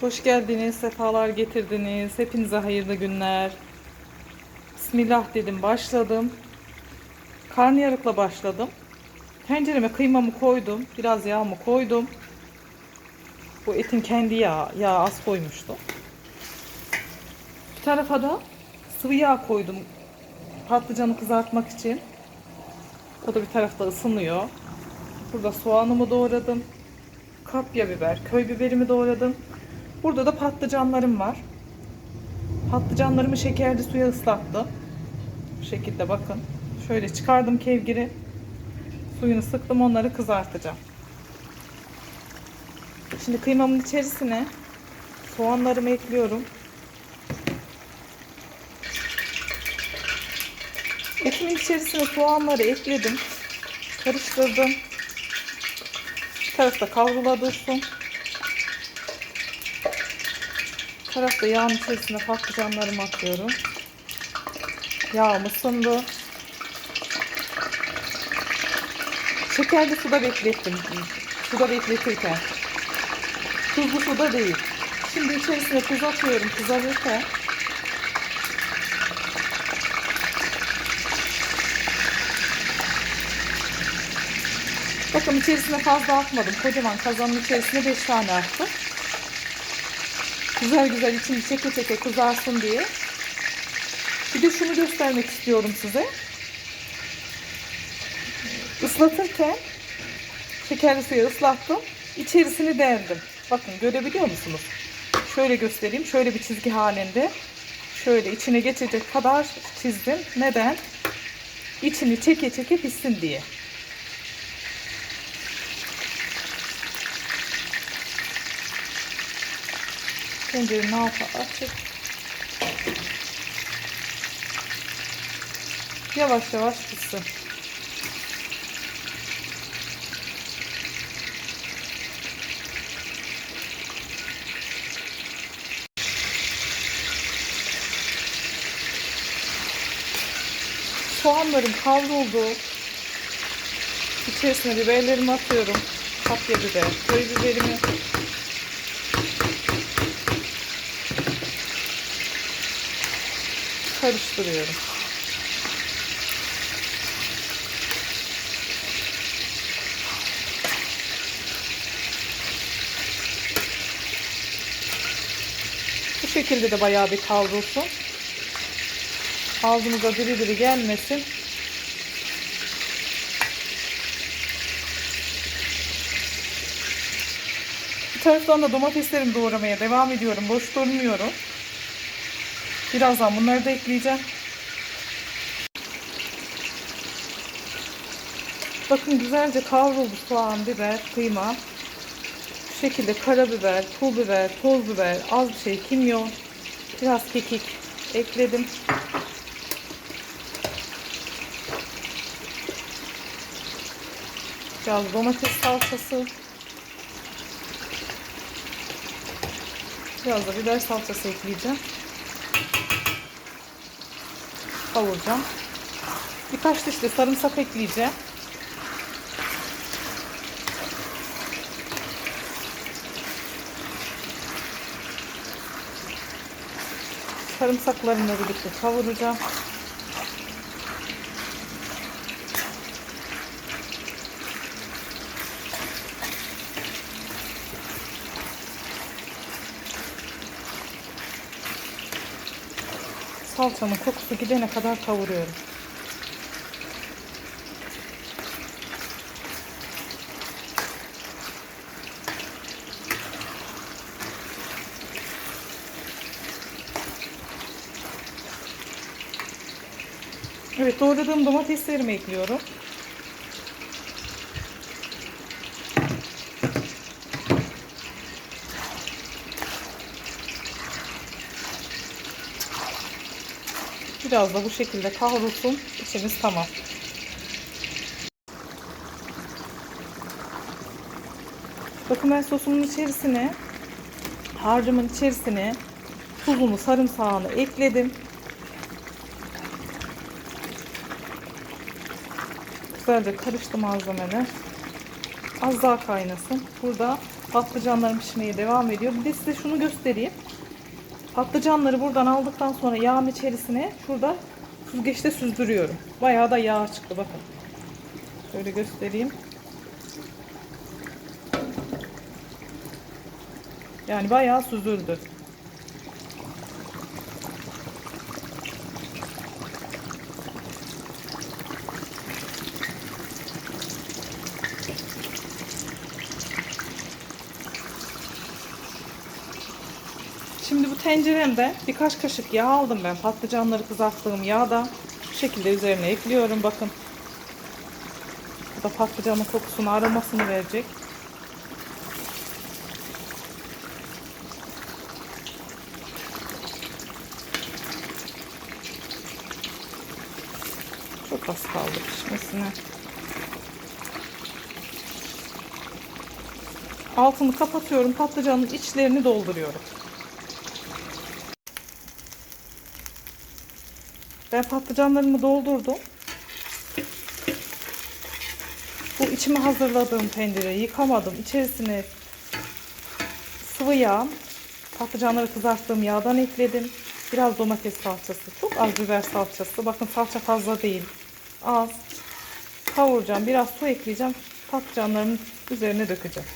Hoş geldiniz, sefalar getirdiniz. Hepinize hayırlı günler. Bismillah dedim, başladım. Karnıyarıkla başladım. Tencereme kıymamı koydum, biraz yağımı koydum. Bu etin kendi yağı, yağ az koymuştum. Bir tarafa da sıvı yağ koydum patlıcanı kızartmak için. O da bir tarafta ısınıyor. Burada soğanımı doğradım. Kapya biber, köy biberimi doğradım. Burada da patlıcanlarım var. Patlıcanlarımı şekerli suya ıslattım. Bu şekilde bakın. Şöyle çıkardım kevgiri. Suyunu sıktım onları kızartacağım. Şimdi kıymamın içerisine soğanlarımı ekliyorum. Etimin içerisine soğanları ekledim. Karıştırdım. Bir tarafta kavrula dursun. Bir tarafta yağın içerisine patlıcanlarımı atıyorum. Yağım ısındı. Şekerli suda beklettim. Suda bekletirken. Tuzlu suda değil. Şimdi içerisine tuz atıyorum kızarırken. Bakın içerisine fazla atmadım. Kocaman kazanın içerisine 5 tane attım. Güzel güzel içini çeke çeke kızarsın diye. Bir de şunu göstermek istiyorum size. Islatırken şekerli suya ıslattım. İçerisini deldim. Bakın görebiliyor musunuz? Şöyle göstereyim. Şöyle bir çizgi halinde. Şöyle içine geçecek kadar çizdim. Neden? İçini çeke çeke pişsin diye. Tencerenin altı açık. Yavaş yavaş pişsin. Soğanlarım kavruldu. İçerisine biberlerimi atıyorum. Kapya biber, köy biberimi karıştırıyorum. Bu şekilde de bayağı bir kavrulsun. Ağzımıza diri diri gelmesin. Bir taraftan da domateslerimi doğramaya devam ediyorum. Boş durmuyorum. Birazdan bunları da ekleyeceğim. Bakın güzelce kavruldu soğan, biber, kıyma. Bu şekilde karabiber, pul biber, toz biber, az bir şey kimyon, biraz kekik ekledim. Biraz domates salçası. Biraz da biber salçası ekleyeceğim. Kavuracağım. Birkaç diş de sarımsak ekleyeceğim. Sarımsaklarımla birlikte kavuracağım. Salçanın kokusu gidene kadar kavuruyorum. Evet doğradığım domateslerimi ekliyorum. Biraz da bu şekilde kavrulsun. İçimiz tamam. Bakın ben sosumun içerisine harcımın içerisine tuzunu, sarımsağını ekledim. Güzelce karıştı malzemeler. Az daha kaynasın. Burada patlıcanlarım pişmeye devam ediyor. Bir de size şunu göstereyim. Patlıcanları buradan aldıktan sonra yağın içerisine şurada süzgeçte süzdürüyorum. Bayağı da yağ çıktı bakın. Şöyle göstereyim. Yani bayağı süzüldü. Şimdi bu tenceremde birkaç kaşık yağ aldım ben. Patlıcanları kızarttığım yağda bu şekilde üzerine ekliyorum. Bakın. Bu da patlıcanın kokusunu, aromasını verecek. Çok az kaldı pişmesine. Altını kapatıyorum. Patlıcanın içlerini dolduruyorum. Ben patlıcanlarımı doldurdum. Bu içime hazırladığım tencereyi yıkamadım. İçerisine sıvı yağ, patlıcanları kızarttığım yağdan ekledim. Biraz domates salçası, çok az biber salçası. Bakın salça fazla değil. Az. Kavuracağım. Biraz su ekleyeceğim. Patlıcanlarımın üzerine dökeceğim.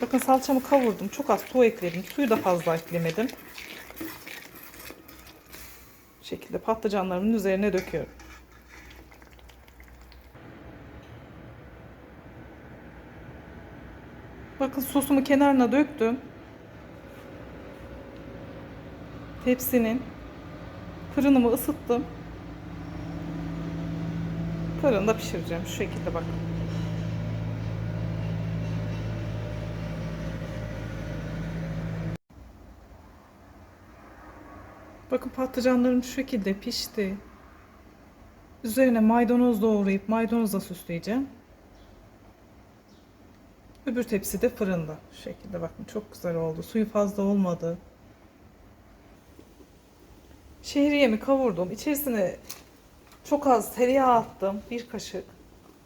Bakın salçamı kavurdum. Çok az su ekledim. Suyu da fazla eklemedim. Şekilde patlıcanlarımın üzerine döküyorum. Bakın sosumu kenarına döktüm. Tepsinin fırınımı ısıttım. Fırında pişireceğim şu şekilde bakın. Bakın patlıcanlarım şu şekilde pişti. Üzerine maydanoz doğrayıp maydanozla süsleyeceğim. Öbür tepsi de fırında. Şu şekilde bakın çok güzel oldu. Suyu fazla olmadı. Şehriyemi kavurdum. İçerisine çok az tereyağı attım. Bir kaşık.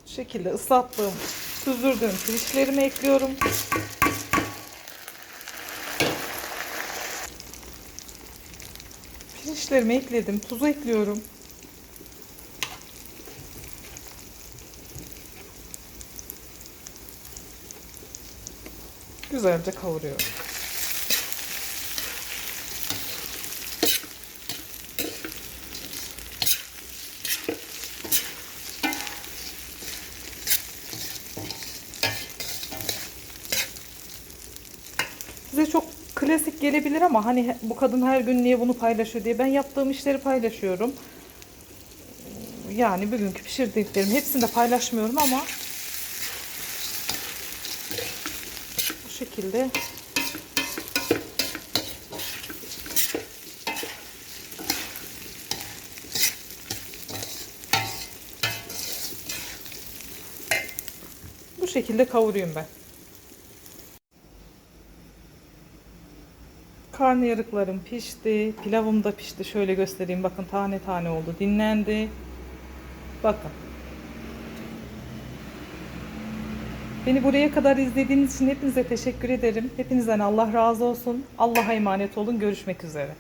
Şu şekilde ıslattığım, süzdürdüğüm pirinçlerimi ekliyorum. Pirinçlerimi ekledim. Tuzu ekliyorum. Güzelce kavuruyorum. Size çok klasik gelebilir ama hani bu kadın her gün niye bunu paylaşıyor diye ben yaptığım işleri paylaşıyorum. Yani bugünkü pişirdiklerim hepsini de paylaşmıyorum ama bu şekilde bu şekilde kavuruyorum ben. Karnıyarıklarım pişti. Pilavım da pişti. Şöyle göstereyim. Bakın tane tane oldu. Dinlendi. Bakın. Beni buraya kadar izlediğiniz için hepinize teşekkür ederim. Hepinizden Allah razı olsun. Allah'a emanet olun. Görüşmek üzere.